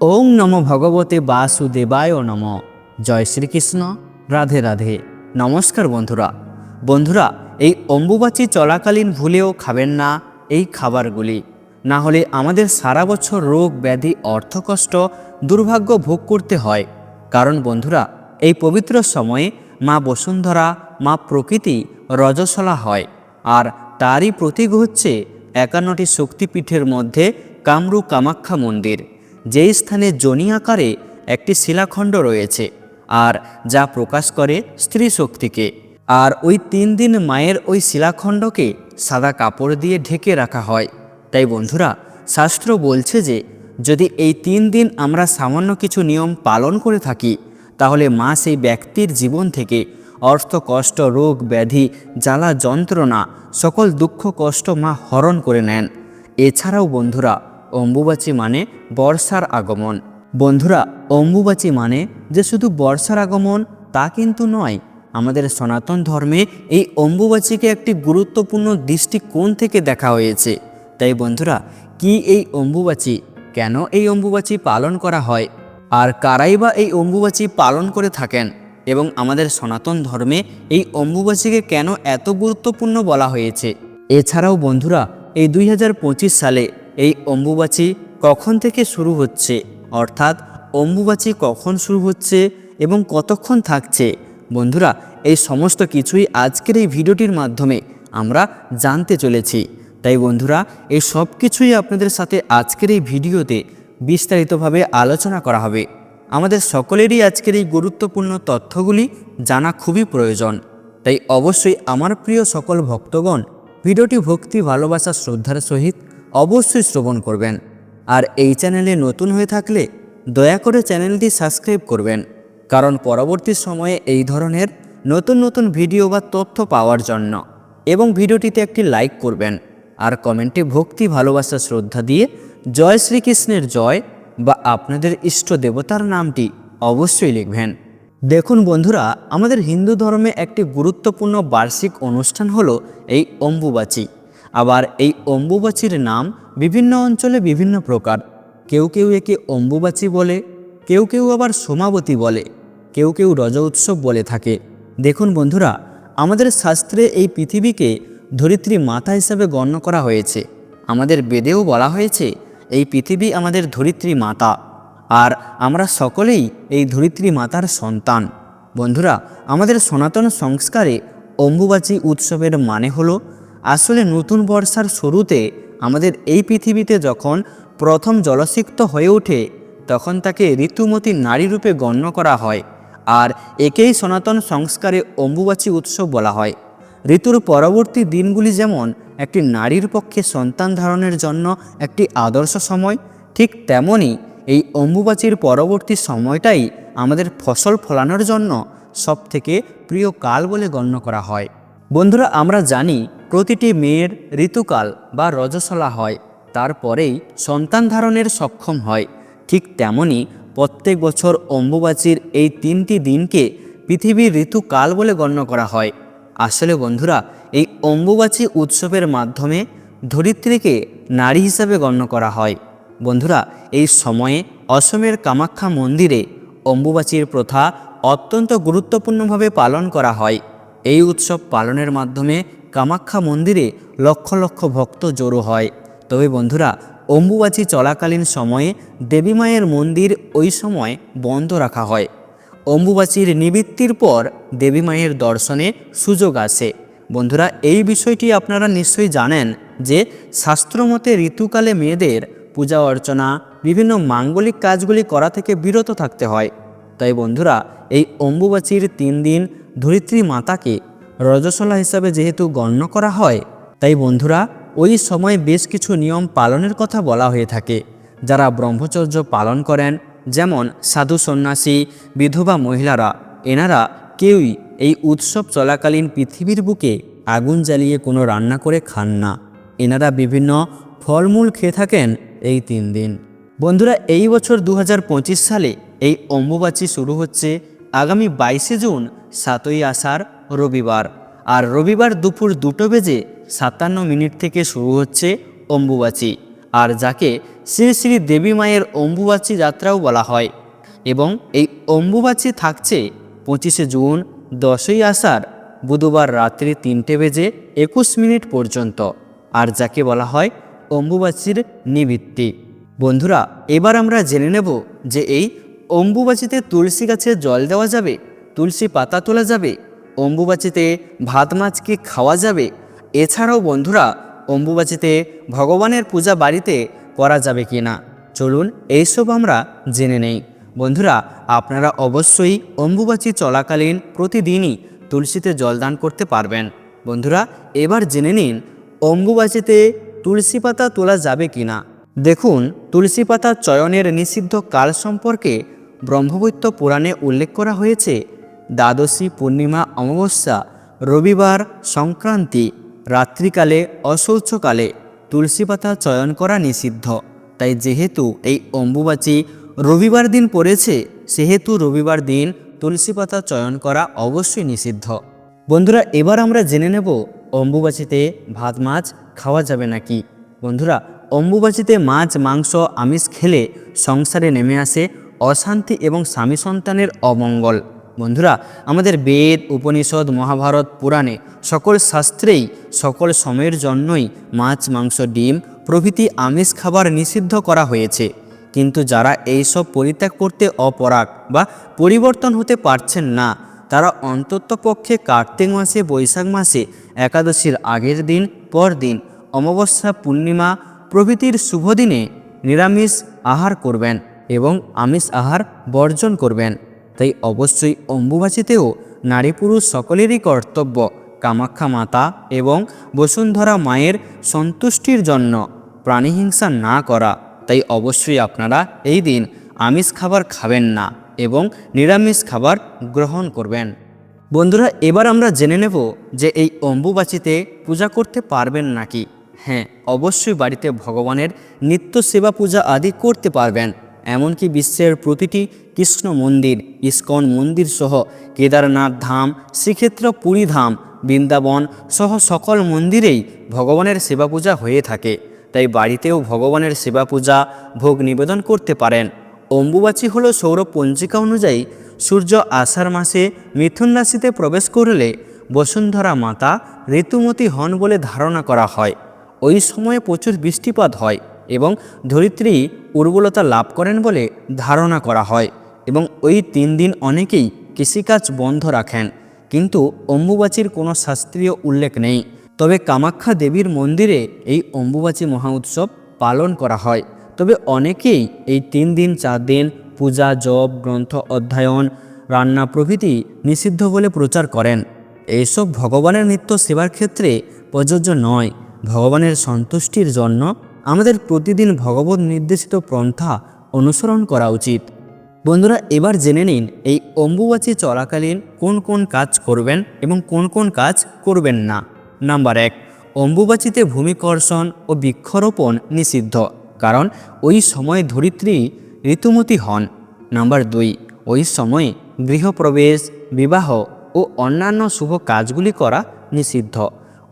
ওং নম ভগবতে বাসুদেবায় নম। জয় শ্রীকৃষ্ণ। রাধে রাধে। নমস্কার বন্ধুরা। বন্ধুরা, এই অম্বুবাচী চলাকালীন ভুলেও খাবেন না এই খাবারগুলি। না হলে আমাদের সারা বছর রোগ, ব্যাধি, অর্থকষ্ট, দুর্ভাগ্য ভোগ করতে হয়। কারণ বন্ধুরা, এই পবিত্র সময়ে মা বসুন্ধরা, মা প্রকৃতি রজস্বলা হয়। আর তারই প্রতীক হচ্ছে একান্নটি শক্তিপীঠের মধ্যে কামরু কামাখ্যা মন্দির। যেই স্থানে জনি আকারে একটি শিলাখণ্ড রয়েছে আর যা প্রকাশ করে স্ত্রী শক্তিকে। আর ওই তিন দিন মায়ের ওই শিলাখণ্ডকে সাদা কাপড় দিয়ে ঢেকে রাখা হয়। তাই বন্ধুরা, শাস্ত্র বলছে যে, যদি এই তিন দিন আমরা সামান্য কিছু নিয়ম পালন করে থাকি, তাহলে মা সেই ব্যক্তির জীবন থেকে অর্থ কষ্ট, রোগ, ব্যাধি, জ্বালা, যন্ত্রণা, সকল দুঃখ কষ্ট মা হরণ করে নেন। এছাড়াও বন্ধুরা অম্বুবাচী মানে বর্ষার আগমন। বন্ধুরা, অম্বুবাচী মানে যে শুধু বর্ষার আগমন তা কিন্তু নয়। আমাদের সনাতন ধর্মে এই অম্বুবাচীকে একটি গুরুত্বপূর্ণ দৃষ্টিকোণ থেকে দেখা হয়েছে। তাই বন্ধুরা, কি এই অম্বুবাচী? কেন এই অম্বুবাচী পালন করা হয়? আর কারাই বা এই অম্বুবাচী পালন করে থাকেন? এবং আমাদের সনাতন ধর্মে এই অম্বুবাচীকে কেন এত গুরুত্বপূর্ণ বলা হয়েছে? এছাড়াও বন্ধুরা, এই দুই হাজার পঁচিশ সালে এই অম্বুবাচী কখন থেকে শুরু হচ্ছে? অর্থাৎ অম্বুবাচী কখন শুরু হচ্ছে এবং কতক্ষণ থাকছে? বন্ধুরা, এই সমস্ত কিছুই আজকের এই ভিডিওটির মাধ্যমে আমরা জানতে চলেছি। তাই বন্ধুরা, এই সব কিছুই আপনাদের সাথে আজকের এই ভিডিওতে বিস্তারিতভাবে আলোচনা করা হবে। আমাদের সকলেরই আজকের এই গুরুত্বপূর্ণ তথ্যগুলি জানা খুবই প্রয়োজন। তাই অবশ্যই আমার প্রিয় সকল ভক্তগণ, ভিডিওটি ভক্তি, ভালোবাসা, শ্রদ্ধার সহিত অবশ্যই শ্রবণ করবেন। আর এই চ্যানেলে নতুন হয়ে থাকলে দয়া করে চ্যানেলটি সাবস্ক্রাইব করবেন। কারণ পরবর্তী সময়ে এই ধরনের নতুন নতুন ভিডিও বা তথ্য পাওয়ার জন্য। এবং ভিডিওটিতে একটি লাইক করবেন। আর কমেন্টে ভক্তি, ভালোবাসা, শ্রদ্ধা দিয়ে জয় শ্রীকৃষ্ণের জয় বা আপনাদের ইষ্ট দেবতার নামটি অবশ্যই লিখবেন। দেখুন বন্ধুরা, আমাদের হিন্দু ধর্মে একটি গুরুত্বপূর্ণ বার্ষিক অনুষ্ঠান হলো এই অম্বুবাচী। আবার এই অম্বুবাচীর নাম বিভিন্ন অঞ্চলে বিভিন্ন প্রকার। কেউ কেউ একে অম্বুবাচী বলে, কেউ কেউ আবার সোমাবতী বলে, কেউ কেউ রজ উৎসব বলে থাকে। দেখুন বন্ধুরা, আমাদের শাস্ত্রে এই পৃথিবীকে ধরিত্রী মাতা হিসাবে গণ্য করা হয়েছে। আমাদের বেদেও বলা হয়েছে, এই পৃথিবী আমাদের ধরিত্রী মাতা। আর আমরা সকলেই এই ধরিত্রী মাতার সন্তান। বন্ধুরা, আমাদের সনাতন সংস্কারে অম্বুবাচী উৎসবের মানে হলো আসলে নতুন বর্ষার শুরুতে আমাদের এই পৃথিবীতে যখন প্রথম জলসিক্ত হয়ে ওঠে, তখন তাকে ঋতুমতী নারী রূপে গণ্য করা হয় আর একেই সনাতন সংস্কারে অম্বুবাচী উৎসব বলা হয়। ঋতুর পরবর্তী দিনগুলি যেমন একটি নারীর পক্ষে সন্তান ধারণের জন্য একটি আদর্শ সময়, ঠিক তেমনই এই অম্বুবাচীর পরবর্তী সময়টাই আমাদের ফসল ফলানোর জন্য সবথেকে প্রিয় কাল বলে গণ্য করা হয়। বন্ধুরা, আমরা জানি প্রতিটি মেয়ের ঋতুকাল বা রজসলা হয়, তারপরেই সন্তান ধারণের সক্ষম হয়। ঠিক তেমনই প্রত্যেক বছর অম্বুবাচীর এই তিনটি দিনকে পৃথিবীর ঋতুকাল বলে গণ্য করা হয়। আসলে বন্ধুরা, এই অম্বুবাচী উৎসবের মাধ্যমে ধরিত্রীকে নারী হিসাবে গণ্য করা হয়। বন্ধুরা, এই সময়ে অসমের কামাখ্যা মন্দিরে অম্বুবাচীর প্রথা অত্যন্ত গুরুত্বপূর্ণভাবে পালন করা হয়। এই উৎসব পালনের মাধ্যমে কামাখ্যা মন্দিরে লক্ষ লক্ষ ভক্ত জড়ো হয়। তবে বন্ধুরা, অম্বুবাচী চলাকালীন সময়ে দেবী মায়ের মন্দির ওই সময় বন্ধ রাখা হয়। অম্বুবাচীর নিবৃত্তির পর দেবী মায়ের দর্শনে সুযোগ আসে। বন্ধুরা, এই বিষয়টি আপনারা নিশ্চয়ই জানেন যে শাস্ত্রমতে ঋতুকালে মেয়েদের পূজা অর্চনা, বিভিন্ন মাঙ্গলিক কাজগুলি করা থেকে বিরত থাকতে হয়। তাই বন্ধুরা, এই অম্বুবাচীর তিন দিন ধরিত্রী মাতাকে রজসলা হিসাবে যেহেতু গণ্য করা হয়, তাই বন্ধুরা, ওই সময় বেশ কিছু নিয়ম পালনের কথা বলা হয়ে থাকে। যারা ব্রহ্মচর্য পালন করেন, যেমন সাধু সন্ন্যাসী, বিধবা মহিলারা, এনারা কেউই এই উৎসব চলাকালীন পৃথিবীর বুকে আগুন জ্বালিয়ে কোনো রান্না করে খান না। এনারা বিভিন্ন ফলমূল খেয়ে থাকেন এই তিন দিন। বন্ধুরা, এই বছর দু হাজার পঁচিশ সালে এই অম্বুবাচী শুরু হচ্ছে আগামী বাইশে জুন, সাতই আষাঢ় রবিবার। আর রবিবার দুপুর দুটো বেজে সাতান্ন মিনিট থেকে শুরু হচ্ছে অম্বুবাচী। আর যাকে শ্রী শ্রী দেবী মায়ের অম্বুবাচী যাত্রাও বলা হয়। এবং এই অম্বুবাচী থাকছে পঁচিশে জুন, দশই আষাঢ়, বুধবার রাত্রি তিনটে বেজে একুশ মিনিট পর্যন্ত। আর যাকে বলা হয় অম্বুবাচীর নিবৃত্তি। বন্ধুরা, এবার আমরা জেনে নেব যে এই অম্বুবাচিতে তুলসী গাছে জল দেওয়া যাবে, তুলসী পাতা তোলা যাবে অম্বুবাচিতে ভাত মাছ কি খাওয়া যাবে? এছাড়াও বন্ধুরা, অম্বুবাচিতে ভগবানের পূজা বাড়িতে করা যাবে কি না চলুন এইসব আমরা জেনে নেই। বন্ধুরা, আপনারা অবশ্যই অম্বুবাচী চলাকালীন প্রতিদিনই তুলসীতে জলদান করতে পারবেন। বন্ধুরা, এবার জেনে নিন, অম্বুবাচিতে তুলসী পাতা তোলা যাবে কি না দেখুন, তুলসী পাতা চয়নের নিষিদ্ধ কাল সম্পর্কে ব্রহ্মবৈত্য পুরাণে উল্লেখ করা হয়েছে। দ্বাদশী পূর্ণিমা অমাবস্যা, রবিবার সংক্রান্তি, রাত্রিকালে অশৌচকালে তুলসী পাতা চয়ন করা নিষিদ্ধ। তাই যেহেতু এই অম্বুবাচী রবিবার দিন পড়েছে, সেহেতু রবিবার দিন তুলসী পাতা চয়ন করা অবশ্যই নিষিদ্ধ। বন্ধুরা, এবার আমরা জেনে নেব অম্বুবাচিতে ভাত, মাছ খাওয়া যাবে নাকি। বন্ধুরা, অম্বুবাচিতে মাছ, মাংস, আমিষ খেলে সংসারে নেমে আসে অশান্তি এবং স্বামী সন্তানের অমঙ্গল। বন্ধুরা, আমাদের বেদ, উপনিষদ, মহাভারত, পুরাণে সকল শাস্ত্রেই, সকল সময়ের জন্যই মাছ, মাংস, ডিম প্রভৃতি আমিষ খাবার নিষিদ্ধ করা হয়েছে। কিন্তু যারা এইসব পরিত্যাগ করতে অপরাগ বা পরিবর্তন হতে পারছেন না, তারা অন্তত পক্ষে কার্তিক মাসে, বৈশাখ মাসে, একাদশীর আগের দিন, পর দিন, অমাবস্যা, পূর্ণিমা প্রভৃতির শুভ দিনে নিরামিষ আহার করবেন এবং আমিষ আহার বর্জন করবেন। তাই অবশ্যই অম্বুবাচিতেও নারী পুরুষ সকলেরই কর্তব্য কামাখ্যা মাতা এবং বসুন্ধরা মায়ের সন্তুষ্টির জন্য প্রাণীহিংসা না করা। তাই অবশ্যই আপনারা এই দিন আমিষ খাবার খাবেন না এবং নিরামিষ খাবার গ্রহণ করবেন। বন্ধুরা, এবার আমরা জেনে নেব যে এই অম্বুবাচিতে পূজা করতে পারবেন নাকি? হ্যাঁ অবশ্যই বাড়িতে ভগবানের নিত্য সেবা পূজা আদি করতে পারবেন। এমনকি বিশ্বের প্রতিটি কৃষ্ণ মন্দির, ইস্কন মন্দির সহ কেদারনাথ ধাম, শ্রীক্ষেত্র পুরী ধাম, বৃন্দাবন সহ সকল মন্দিরেই ভগবানের সেবা পূজা হয়ে থাকে। তাই বাড়িতেও ভগবানের সেবা পূজা ভোগ নিবেদন করতে পারেন। অম্বুবাচী হল সৌর পঞ্জিকা অনুযায়ী সূর্য আষাঢ় মাসে মিথুন রাশিতে প্রবেশ করলে বসুন্ধরা মাতা ঋতুমতী হন বলে ধারণা করা হয়। ওই সময়ে প্রচুর বৃষ্টিপাত হয়। এবং ধরিত্রী উর্বরতা লাভ করেন বলে ধারণা করা হয় এবং ওই তিন দিন অনেকেই কৃষিকাজ বন্ধ রাখেন। কিন্তু অম্বুবাচীর কোনো শাস্ত্রীয় উল্লেখ নেই। তবে কামাখ্যা দেবীর মন্দিরে এই অম্বুবাচী মহা উৎসব পালন করা হয়। তবে অনেকেই এই তিন দিন, চার দিন পূজা, জপ, গ্রন্থ অধ্যয়ন, রান্না প্রভৃতি নিষিদ্ধ বলে প্রচার করেন। এইসব ভগবানের নিত্য সেবার ক্ষেত্রে প্রযোজ্য নয়। ভগবানের সন্তুষ্টির জন্য আমাদের প্রতিদিন ভগবত নির্দেশিত পন্থা অনুসরণ করা উচিত। বন্ধুরা, এবার জেনে নিন, এই অম্বুবাচী চলাকালীন কোন কোন কাজ করবেন এবং কোন কোন কাজ করবেন না। নাম্বার এক, অম্বুবাচীতে ভূমিকর্ষণ ও বৃক্ষরোপণ নিষিদ্ধ, কারণ ওই সময় ধরিত্রী ঋতুমতী হন। নাম্বার দুই, ওই সময়ে গৃহপ্রবেশ, বিবাহ ও অন্যান্য শুভ কাজগুলি করা নিষিদ্ধ।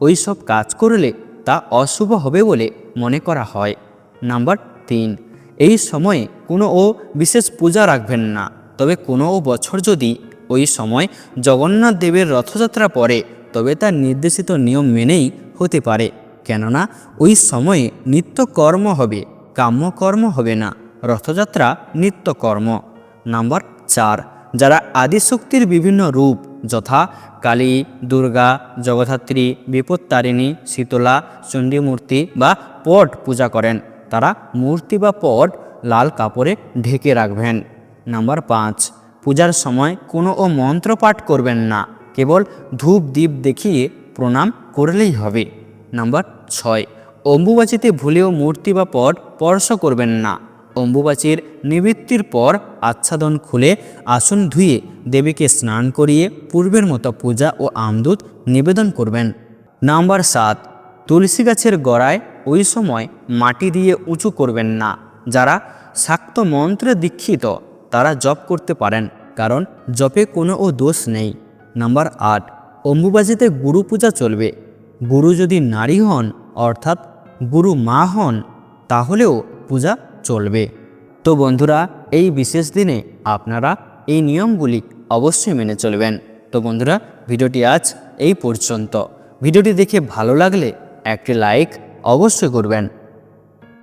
ওই সব কাজ করলে তা অশুভ হবে বলে মনে করা হয়। নাম্বার তিন, এই সময়ে কোনো ও বিশেষ পূজা রাখবেন না। তবে কোনো ও বছর যদি ওই সময় জগন্নাথ দেবের রথযাত্রা পড়ে, তবে তার নির্দেশিত নিয়ম মেনেই হতে পারে। কেননা, ওই সময়ে নিত্যকর্ম হবে, কাম্যকর্ম হবে না। রথযাত্রা নিত্যকর্ম। নাম্বার চার যারা আদিশক্তির বিভিন্ন রূপ, যথা কালী, দুর্গা, জগদ্ধাত্রী, বিপত্তারিণী, শীতলা, চণ্ডীমূর্তি বা পট পূজা করেন, তারা মূর্তি বা পট লাল কাপড়ে ঢেকে রাখবেন। নাম্বার পাঁচ, পূজার সময় কোনো ও মন্ত্র পাঠ করবেন না, কেবল ধূপ দ্বীপ দেখিয়ে প্রণাম করলেই হবে। নাম্বার ছয়, অম্বুবাচিতে ভুলেও মূর্তি বা পট স্পর্শ করবেন না। অম্বুবাচীর নিবৃত্তির পর আচ্ছাদন খুলে আসন ধুয়ে দেবীকে স্নান করিয়ে পূর্বের মতো পূজা ও আমদূত নিবেদন করবেন। নাম্বার সাত, তুলসী গাছের গড়ায় ওই সময় মাটি দিয়ে উঁচু করবেন না। যারা শাক্ত মন্ত্রে দীক্ষিত, তারা জপ করতে পারেন, কারণ জপে কোনো ও দোষ নেই। নাম্বার আট অম্বুবাজিতে গুরু পূজা চলবে। গুরু যদি নারী হন, অর্থাৎ গুরু মা হন, তাহলেও পূজা চলবে। তো বন্ধুরা, এই বিশেষ দিনে আপনারা এই নিয়মগুলি অবশ্যই মেনে চলবেন। তো বন্ধুরা, ভিডিওটি আজ এই পর্যন্ত। ভিডিওটি দেখে ভালো লাগলে একটি লাইক অবশ্যই করবেন।